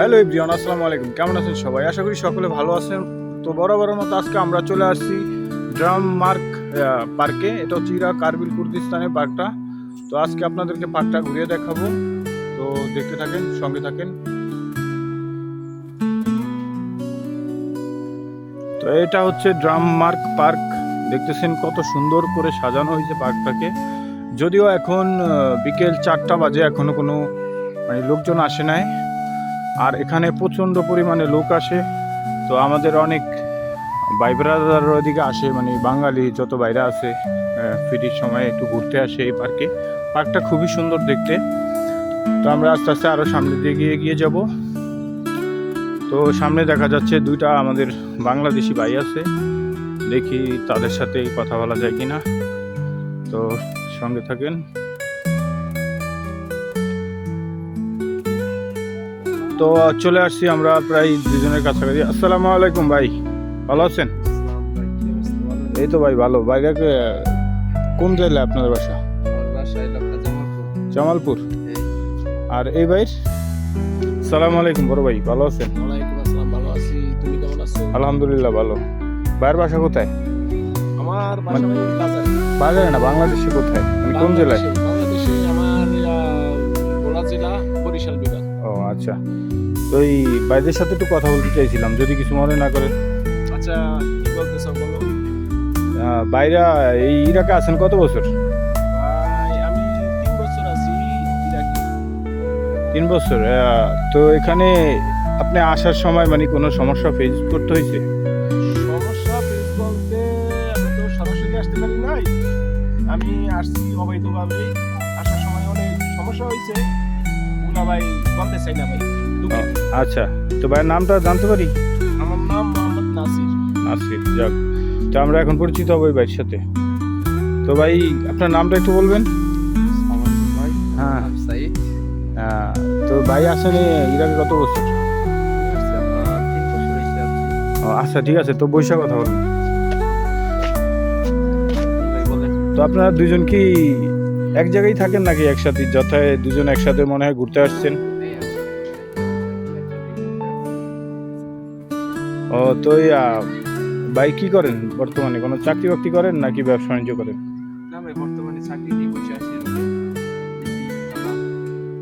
Hello everyone, আসসালামু আলাইকুম। কেমন আছেন সবাই? আশা করি সকলে ভালো আছেন। তো বরাবরের মতো আজকে আমরা চলে আসছি ড্রাম মার্ক পার্কে। এটা হচ্ছে ইরা কার্বিল কুর্দিস্তানের পার্কটা। তো আজকে আপনাদেরকে পার্কটা ঘুরিয়ে দেখাবো। তো দেখতে থাকেন, সঙ্গে থাকেন। তো এটা হচ্ছে ড্রাম মার্ক পার্ক। দেখতেছেন কত সুন্দর করে সাজানো হয়েছে পার্কটাকে। যদিও এখন বিকেল চারটা বাজে, এখনও কোনো মানে লোকজন আসে নাই। আর এখানে প্রচণ্ড পরিমাণে লোক আসে। তো আমাদের অনেক ভাই ব্রাদার ওদিকে আসে মানে বাঙালি যত বাইরে আছে ফ্রির সময় একটু ঘুরতে আসে এই পার্কে। পার্কটা খুবই সুন্দর দেখতে। তো আমরা আস্তে আস্তে আরও সামনে দিয়ে গিয়ে এগিয়ে যাব। তো সামনে দেখা যাচ্ছে দুইটা আমাদের বাংলাদেশি ভাই আছে। দেখি তাদের সাথে কথা বলা যায় কি না তো সঙ্গে থাকেন। তো চলে আসছি আমরা প্রায় দুজনের কাছাকাছি। আসসালামু আলাইকুম ভাই ভালো আছেন? এই তো ভাই ভালো। বাইরে কোন জেলায় আপনাদের বাসা? জামালপুর। আর এই ভাই সালাম আলাইকুম বড় ভাই ভালো আছেন? আলহামদুলিল্লাহ ভালো। ভাইয়ের বাসা কোথায়? আমার মানে-। বাজারে। না বাংলাদেশে কোথায়? মানে কোন জেলায়? আচ্ছা। তো এই ভাইদের সাথে একটু কথা বলতে চাইছিলাম যদি কিছু মনে না করেন আচ্ছা কি বলতেছ বলো? বাইরা এই ইরাকে আছেন কত বছর? আমি তিন বছর আছি ইরাকে। তিন বছর তো এখানে আপনি আসার সময় মানে কোনো সমস্যা ফেস করতে হয়েছে? সমস্যা ফেস বলতে আমি তো সরাসরি আসতে পারি নাই। আমি আসছি অবৈধভাবে। আসার সময় অনেক সমস্যা হয়েছে। ভাই বলতে চাই না ভাই। আচ্ছা। তো ভাইয়ের নামটা জানতে পারি? আমার নাম মোহাম্মদ নাসির। নাসির যাক। তো আমরা এখন পরিচিত হব ভাইয়ের সাথে। তো ভাই আপনার নামটা একটু বলবেন? হ্যাঁ। আহ, তো ভাই আসেন ইরাকে কত বছর? ও, আচ্ছা ঠিক আছে। তো বৈশা কথা বলুন। তো আপনারা দুজন কি এক জায়গায় থাকেন নাকি একসাথে? যথায় দুজন একসাথে মনে হয় ঘুরতে আসছেন। ও তো ভাই কি করেন বর্তমানে? কোনো চাকরি বাকরি করেন নাকি ব্যবসা বাণিজ্য করেন? না ভাই বর্তমানে চাকরি নিয়ে বসে আছি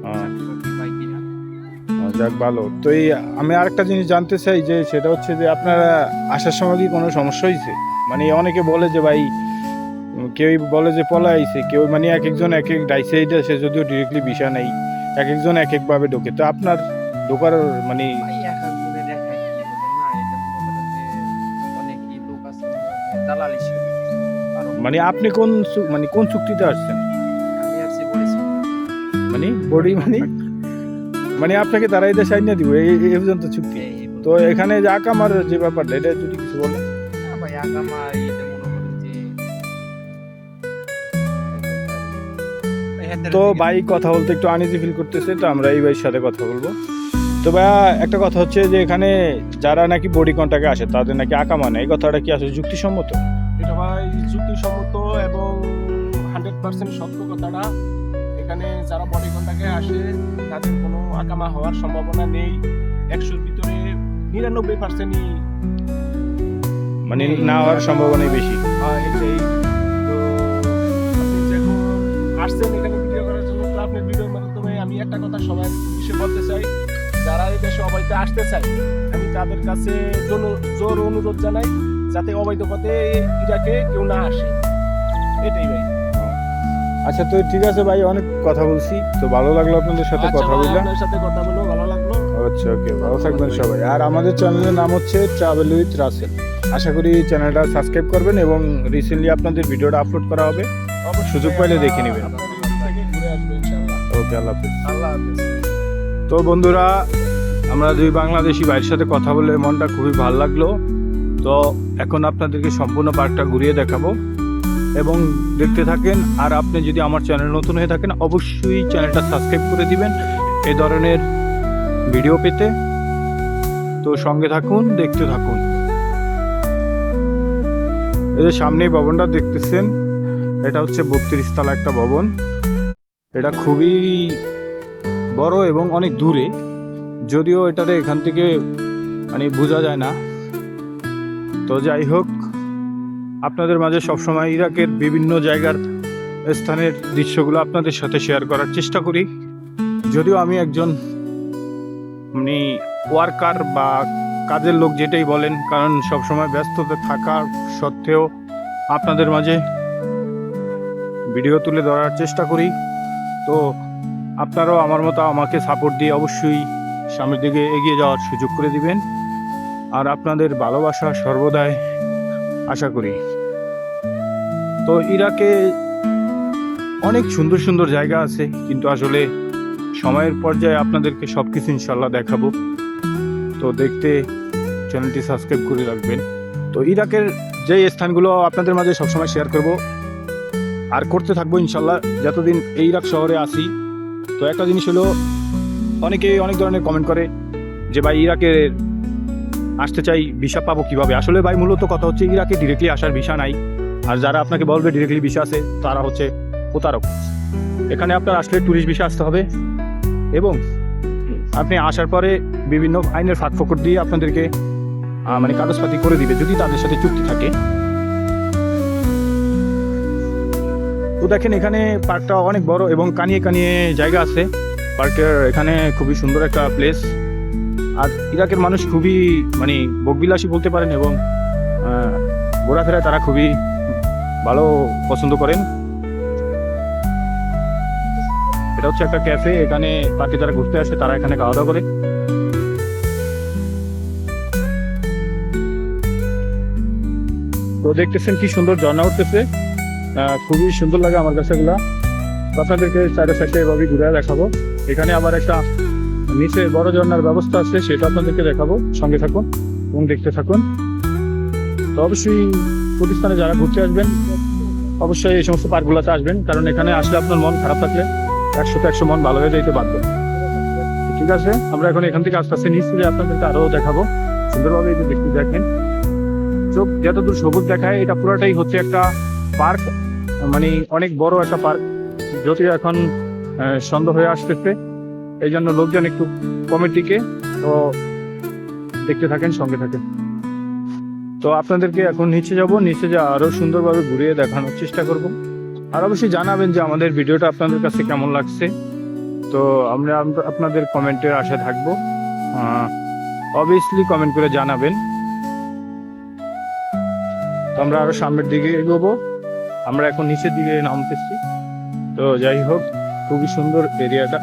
ও, ও, যাক ভালো। তো এই আমি আরেকটা জিনিস জানতে চাই যে সেটা হচ্ছে যে আপনারা আসার সময় কি কোনো সমস্যা হয়েছে মানে অনেকে বলে যে ভাই উম, কেউ বলে যে পলা আইছে কেউ মানে এক একজন এক এক ডাইসাইড আছে যদিও ডিরেক্টলি বিষা নেই এক একজন এক একভাবে ঢোকে। তো আপনার ঢোকার মানে মানে আপনি কোন মানে কোন চুক্তিতে আসছেন? মানে বডি মানে? মানে আপনাকে তারা এদের সাইন দিব এই পর্যন্ত চুক্তি। তো এখানে যে আকামার যে ব্যাপারটা এটা যদি কিছু বলেন। তো ভাই কথা বলতে একটু আনইজি ফিল করতেছে তো আমরা এই ভাইয়ের সাথে কথা বলব। তো ভাইয়া একটা কথা হচ্ছে যে এখানে যারা নাকি বডি কন্টাক্টে আসে তাদের নাকি আকামা নেই। এই কথাটা কি আসলে যুক্তিসম্মত? এটা ভাই যুক্তিসম্মত এবং হান্ড্রেড পার্সেন্ট সত্য কথাটা। এখানে যারা বডি কন্টাক্টে আসে তাদের কোনো আকামা হওয়ার সম্ভাবনা নেই। একশোর ভিতরে নিরানব্বই পার্সেন্টই মানে না হওয়ার সম্ভাবনাই বেশি। এটাই তো আপনি যখন আসছেন এখানে কথা সবাই বিষয়ে বলতে চাই। যারা এই দেশে অবৈধ আসতে চায় আমি তাদের কাছে জোর অনুরোধ জানাই যাতে অবৈধ পথে ইরাকে কেউ না আসে। এটাই ভাই। আচ্ছা তো ঠিক আছে ভাই অনেক কথা বলছি। তো ভালো লাগল আপনাদের সাথে আচ্ছা কথা বললাম আপনার সাথে কথা বলেও ভালো লাগল। আচ্ছা ওকে ভালো থাকবেন সবাই। আর আমাদের চ্যানেলের নাম হচ্ছে ট্রাভেল উইথ রাসেল আশা করি চ্যানেলটা সাবস্ক্রাইব করবেন এবং রিসেন্টলি আপনাদের ভিডিওটা আপলোড করা হবে। সুযোগ পাইলে দেখে নেবেন। ওকে, আল্লাহ আল্লাহ তো বন্ধুরা, আমরা দুই বাংলাদেশি ভাইয়ের সাথে কথা বলে মনটা খুবই ভালো লাগল। তো এখন আপনাদেরকে সম্পূর্ণ পার্কটা ঘুরিয়ে দেখাবো। এবং দেখতে থাকেন, আর আপনি যদি আমার চ্যানেল নতুন হয়ে থাকেন, অবশ্যই চ্যানেলটা সাবস্ক্রাইব করে দিবেন এই ধরনের ভিডিও পেতে। তো সঙ্গে থাকুন, দেখতে থাকুন। এই যে সামনে ভবনটা দেখতেছেন, এটা হচ্ছে বত্রিশ তলা একটা ভবন। এটা খুবই বড় এবং অনেক দূরে। যদিও এটারে এখান থেকে মানে বোঝা যায় না। তো যাই হোক, আপনাদের মাঝে সবসময় ইরাকের বিভিন্ন জায়গার স্থানের দৃশ্যগুলো আপনাদের সাথে শেয়ার করার চেষ্টা করি। যদিও আমি একজন মানে ওয়ার্কার বা কাজের লোক যেটাই বলেন, কারণ সবসময় ব্যস্ততা থাকা সত্ত্বেও আপনাদের মাঝে ভিডিও তুলে ধরার চেষ্টা করি। তো আপনারাও আমার মতো আমাকে সাপোর্ট দিয়ে অবশ্যই সামনের দিকে এগিয়ে যাওয়ার সুযোগ করে দিবেন। আর আপনাদের ভালোবাসা সর্বদাই আশা করি। তো ইরাকে অনেক সুন্দর সুন্দর জায়গা আছে, কিন্তু আসলে সময়ের পর্যায়ে আপনাদেরকে সব কিছু ইনশাল্লাহ দেখাবো। তো দেখতে চ্যানেলটি সাবস্ক্রাইব করে রাখবেন। তো ইরাকের যে স্থানগুলো আপনাদের মাঝে সবসময় শেয়ার করব আর করতে থাকব ইনশাল্লাহ। যতদিন এই ইরাক শহরে আসি তো একটা জিনিস হলো, অনেকে অনেক ধরনের কমেন্ট করে যে, ভাই, ইরাকে আসতে চাই ভিসা পাবো কীভাবে? আসলে ভাই, মূলত কথা হচ্ছে ইরাকে ডিরেক্টলি আসার ভিসা নাই। আর যারা আপনাকে বলবে ডিরেক্টলি ভিসা আছে, তারা হচ্ছে প্রতারক। এখানে আপনার আসলে ট্যুরিস্ট ভিসা আসতে হবে এবং আপনি আসার পরে বিভিন্ন আইনের ফাঁক ফোকর দিয়ে আপনাদেরকে মানে কাগজপাতি করে দিবে, যদি তাদের সাথে চুক্তি থাকে। তো দেখেন এখানে পার্কটা অনেক বড় এবং কানিয়ে কানিয়ে জায়গা আছে। পার্কের এখানে খুবই সুন্দর একটা প্লেস আর ইরাকের মানুষ খুবই মানে বকবিলাসী বলতে পারেন এবং আহ, ঘোরাফেরায় তারা খুবই ভালো পছন্দ করেন। এটা হচ্ছে একটা ক্যাফে এখানে পার্কে যারা ঘুরতে আসে তারা এখানে খাওয়া দাওয়া করে। তো দেখতেছেন কি সুন্দর ঝর্ণা উঠতেছে। খুবই সুন্দর লাগে আমার কাছে এগুলা। আপনাদেরকে সাইডে সাইডে এভাবে ঘুরে দেখাবো। এখানে আবার একটা নিচে বড় ঝর্ণার ব্যবস্থা আছে, সেটা আপনাদেরকে দেখাবো। সঙ্গে থাকুন এবং দেখতে থাকুন। তো অবশ্যই প্রতিষ্ঠানে যারা ঘুরতে আসবেন, অবশ্যই এই সমস্ত পার্কগুলোতে আসবেন, কারণ এখানে আসলে আপনার মন খারাপ থাকলে একশোতে একশো মন ভালো হয়ে যাইতে বাধ্য। ঠিক আছে? আমরা এখন এখান থেকে আস্তে আস্তে নিচ্ছি আপনাদেরকে আরও দেখাবো। সুন্দরভাবে এই দেখতে দেখেন। চোখ যতদূর সবুজ দেখায়, এটা পুরোটাই হচ্ছে একটা পার্ক। মানে অনেক বড় একটা পার্ক। যদিও এখন সন্ধ্যা হয়ে আসতেছে এই জন্য লোকজন একটু কমের দিকে তো দেখতে থাকেন, সঙ্গে থাকেন। তো আপনাদেরকে এখন নিচে যাব, নিচে যা আরও সুন্দরভাবে ঘুরিয়ে দেখানোর চেষ্টা করব। আর অবশ্যই জানাবেন যে আমাদের ভিডিওটা আপনাদের কাছে কেমন লাগছে। তো আমরা আপনাদের কমেন্টের আশায় থাকব। অবভিয়াসলি কমেন্ট করে জানাবেন। তো আমরা আরও সামনের দিকে এগোবো। আমরা এখন নিচের দিকে নামতেছি। তো যাই হোক, খুবই সুন্দর এরিয়াটা।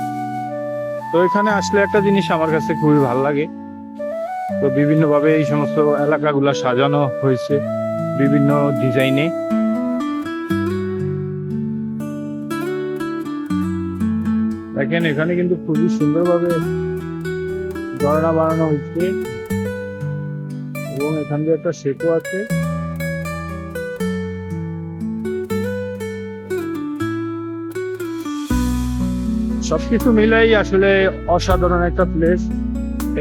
তো এখানে আসলে একটা জিনিস আমার কাছে খুবই ভালো লাগে। তো বিভিন্নভাবে এই সমস্ত এলাকাগুলো সাজানো হয়েছে বিভিন্ন ডিজাইনে। দেখেন, এখানে কিন্তু খুবই সুন্দরভাবে ঝর্ণা বানানো হচ্ছে এবং এখান দিয়ে একটা সেতু আছে। সবকিছু মিলাই আসলে অসাধারণ একটা প্লেস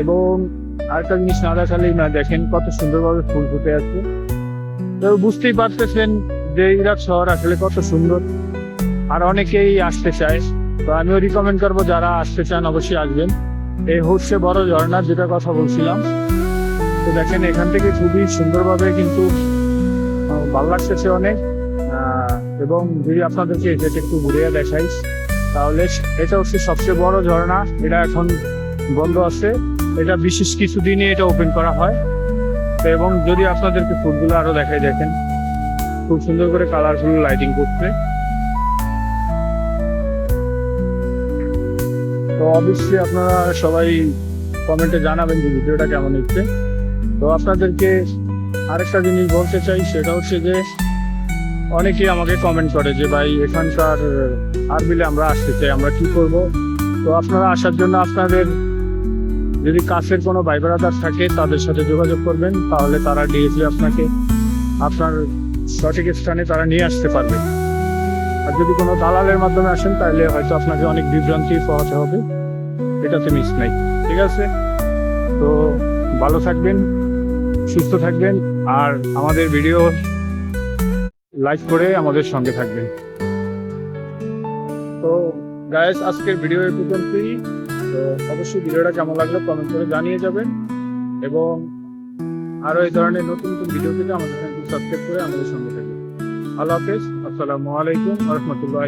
এবং আরেকটা জিনিস না দেখালেই না, দেখেন কত সুন্দরভাবে ফুল ফুটে আছে। তো বুঝতেই পারতেছেন যে ইরাক শহর আসলে কত সুন্দর। আর অনেকেই আসতে চায়, তো আমিও রিকমেন্ড করব যারা আসতে চান অবশ্যই আসবেন। এই হচ্ছে বড় ঝর্ণা যেটা কথা বলছিলাম। তো দেখেন এখান থেকে খুবই সুন্দরভাবে কিন্তু ভালো লাগতেছে অনেক। এবং যদি আপনাদেরকে যেটা একটু ঘুরিয়ে দেখাই। তাহলে এটা হচ্ছে সবচেয়ে বড় ঝর্ণা। এটা এখন বন্ধ আছে। এটা বিশেষ কিছু দিনে এটা ওপেন করা হয়। এবং যদি আপনাদেরকে ফুলগুলো আরও দেখাই দেখেন, খুব সুন্দর করে কালারফুল লাইটিং করছে। তো অবশ্যই আপনারা সবাই কমেন্টে জানাবেন যে ভিডিওটা কেমন হচ্ছে। তো আপনাদেরকে আরেকটা জিনিস বলতে চাই, সেটা হচ্ছে যে অনেকেই আমাকে কমেন্ট করে যে, ভাই, এখানকার আরবিলে আমরা আসতে চাই, আমরা কি করব? তো আপনারা আসার জন্য আপনাদের যদি কাছের কোনো ভাই ব্রাদার থাকে, তাদের সাথে যোগাযোগ করবেন, তাহলে তারা ডিরেক্টলি আপনাকে, আপনার সঠিক স্থানে তারা নিয়ে আসতে পারবে। আর যদি কোনো দালালের মাধ্যমে আসেন, তাহলে হয়তো আপনাকে অনেক বিভ্রান্তি পোহাতে হবে, এটাতে মিস নাই, ঠিক আছে? তো ভালো থাকবেন, সুস্থ থাকবেন, আর আমাদের ভিডিও লাইক করে আমাদের সঙ্গে থাকবেন। তো গায়েস আজকের ভিডিও এই তো অবশ্যই ভিডিওটা কেমন লাগল কমেন্ট করে জানিয়ে যাবেন। এবং আরও এই ধরনের নতুন নতুন ভিডিও পেতে আমাদের চ্যানেলটি সাবস্ক্রাইব করে আমাদের সঙ্গে থাকবেন আল্লাহ হাফেজ। আসসালামু আলাইকুম রহমতুল্লাহ